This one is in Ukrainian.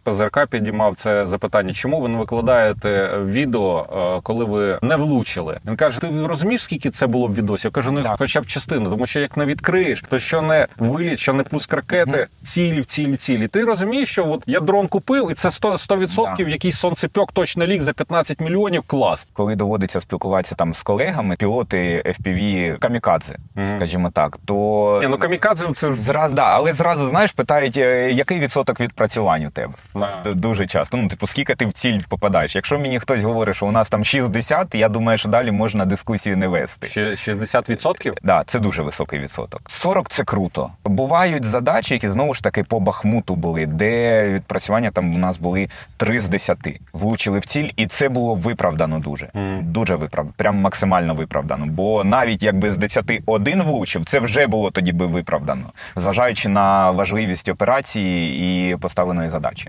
ПЗРК підіймав це запитання, чому ви не викладаєте відео, е, коли ви не влучили. Він каже: ти розумієш, скільки це було в відосі? Я кажу, ну хоча б частину, тому що як не відкриєш, то що не виліт, що не пуск ракети, цілі, цілі, цілі. Ти розумієш, що от я дрон купив, і це 100%, 100% якийсь сонцепьок точно ліг за 15 мільйонів. Клас. Коли доводиться спілкуватися там з колегами, пілоти FPV камікадзе, скажімо так, то Ні, ну камікадзе це зразу да, але зразу знаєш, питають, е, який відсоток відпрацювань у тебе. Дуже часто. Ну, типу, скільки ти в ціль попадаєш. Якщо мені хтось говорить, що у нас там 60, я думаю, що далі можна дискусію не вести. ще 60%? Да, це дуже високий відсоток. 40 це круто. Бувають задачі, які знову ж таки по Бахмуту були, де відпрацювання там у нас були 3 з 10. Влучили в ціль, і це було виправдано дуже. Мгм. Дуже виправдано, прям максимально виправдано. Бо навіть якби з 10 один влучив, це вже було тоді би виправдано, зважаючи на важливість операції і поставленої задачі.